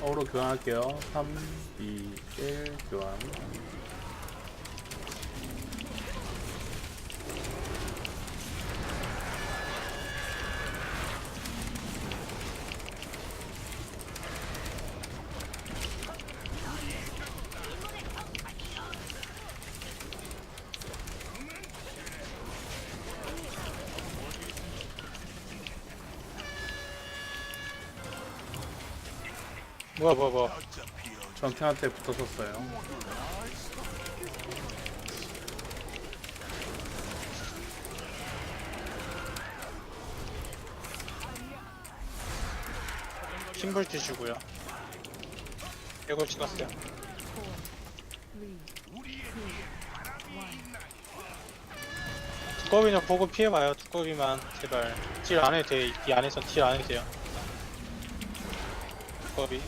어로 교환할게요. 3, 2, 1 교환. 뭐야 뭐야 뭐야. 전탱한테 붙었었어요. 킴볼 주시고요. 이거 찍었어요. 두꺼비는 보고 피해봐요. 두꺼비만 제발. 딜 안 해도 돼이 안에선 딜안 해도 돼요. 두꺼비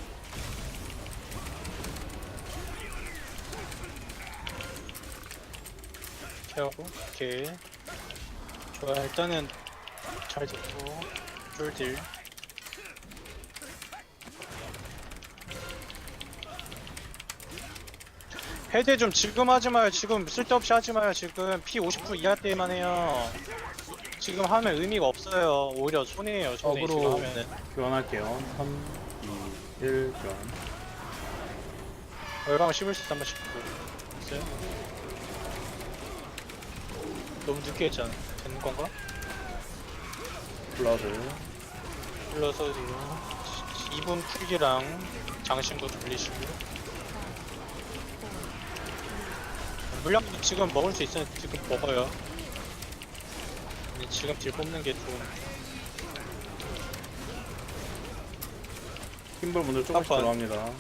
피하고 오케이 좋아 일단은 잘 잡고 쫄딜 해제 좀 지금 하지 마요. 지금 쓸데없이 하지 마요. 지금 P 50% 이하 때만 해요. 지금 하면 의미가 없어요. 오히려 손해예요. 손해 지금 어그로 하면은. 교환할게요. 3, 2, 1 교환. 얼방 씹을 수 있다 한번 씹고. 됐어요? 너무 늦게 했잖아. 되는 건가? 블러드. 불러서 지금 2분 풀기랑 장신구 돌리시고. 물량 지금 먹을 수 있으면 지금 먹어요. 근데 지금 딜 뽑는 게 좀. 킴볼 먼저 조금씩 팝콘. 들어갑니다.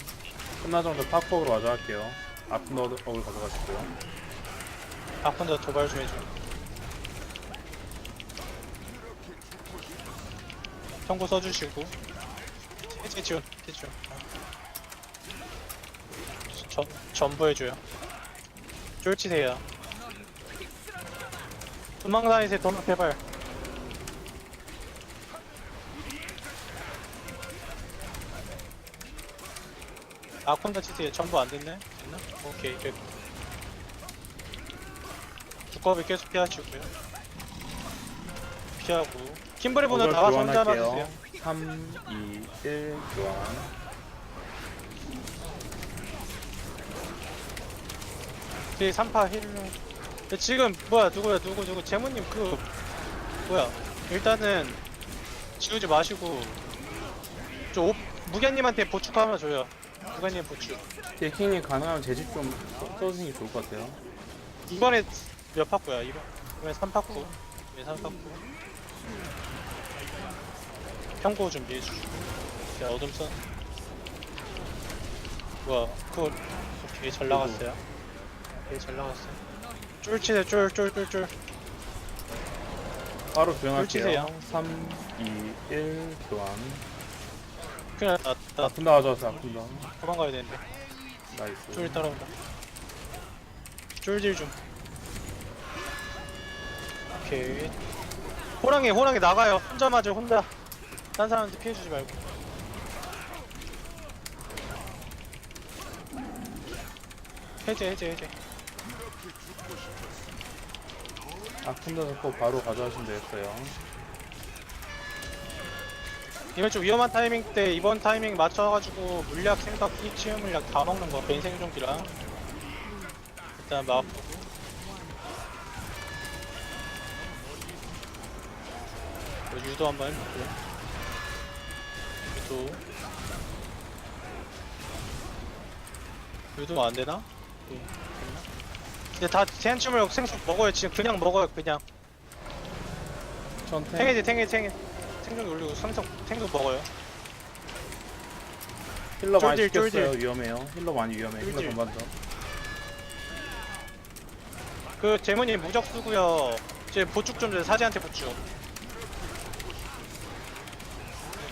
끝나자마자 팝업으로 마저 할게요. 아픈 어글 가져가시고요. 아픈데 도발 좀 해줘. 청구 써주시고. 해제 지원. 전, 전부 해줘요. 쫄치세요. 도망다니세요, 도망 제발. 아콘다 치세요. 전부 안 됐네? 됐나? 오케이, 됐 두꺼비 계속 피하시고요. 피하고. 킴브리 분은 어글 나와서 혼자 교환할게요. 봐주세요. 3, 2, 1 교환. 제 3파 힐. 근데 지금 뭐야 누구야 누구 누구 재무님 그 뭐야 일단은 지우지 마시고 저 오, 무견님한테 보충 하나 줘요. 무견님 보충. 데킹이 가능하면 재집 좀 써- 써주시는 게 좋을 것 같아요. 이번에 몇 파쿠야 이번 이번에 3파쿠. 이번에 3파쿠. 평고 준비해 주시고. 자 어둠 선. 뭐야 그거 오케이 잘 나갔어요. 오케이 잘 나갔어요. 쫄치네 쫄쫄 쫄 쫄. 바로 펼치세요. 교환할게요. 3, 2, 1 교환. 그냥 나, 나 아픈다 가져왔어, 아픈다. 도망가야 되는데. 나이스. 쫄 따라온다. 쫄질 좀. 오케이. 호랑이 호랑이 나가요. 혼자 맞아 혼자. 딴 사람한테 피해주지 말고. 해제 해제 해제. 아픈다 잡고 바로 가져가시면 되겠어요. 이번 좀 위험한 타이밍 때 이번 타이밍 맞춰가지고 물약 생각 키 치유 물약 다 먹는 거벤 생존기랑 일단 막 유도 한번 해볼게요 유도 유도 안 되나? 네, 됐나? 근데 다 제한춤을 생수 먹어요 지금 그냥 먹어요 그냥 전 탱. 탱해지 탱해지 탱해 생존기 올리고 생선 생선 먹어요 힐러 많이 쫄딜, 시켰어요. 쫄딜. 위험해요. 힐러 많이 위험해. 힐러 쫄딜. 전반 더. 그 재문님 무적 쓰고요. 제 보축 좀 주세요. 사제한테 보축.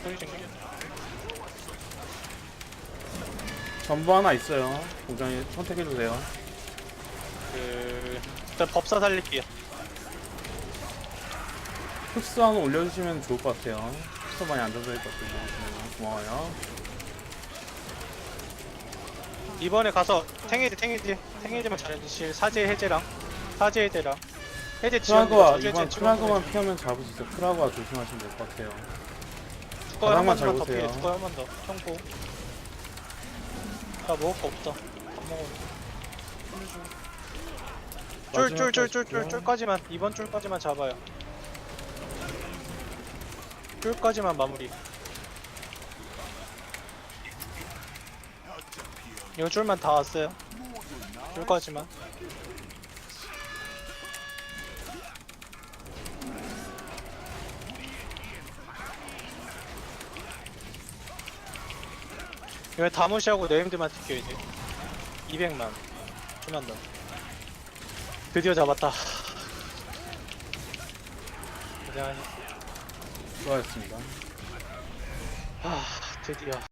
소리 좀 켜줘. 전부 하나 있어요. 공장에 선택해주세요. 그 일단 법사 살릴게요. 흡수 하나 올려주시면 좋을 것 같아요. 흡수 많이 안 젖어 있거든요. 네, 고마워요. 이번에 가서 탱해지 탱해지 탱해지만 잘해주실 사제 해제랑 사제 해제랑 해제 지원 크라그와 저주 해제 이번 지원 크라그만 피하면 잡을 수 있어요. 크라그와 조심하시면 될 것 같아요. 두꺼 한 바닥만 잘더 보세요. 피해 두꺼 한번 더 청고 나 먹을 거 없다 안 먹어 쫄쫄쫄쫄쫄 쫄까지만 이번 쫄까지만 잡아요. 쫄까지만 마무리. 이거 쫄만 다 왔어요. 쫄까지만 이거 다 무시하고 네임드만 튀겨 이제. 200만. 좀만 더 드디어 잡았다. 고생하셨어 수고하셨습니다. 아 드디어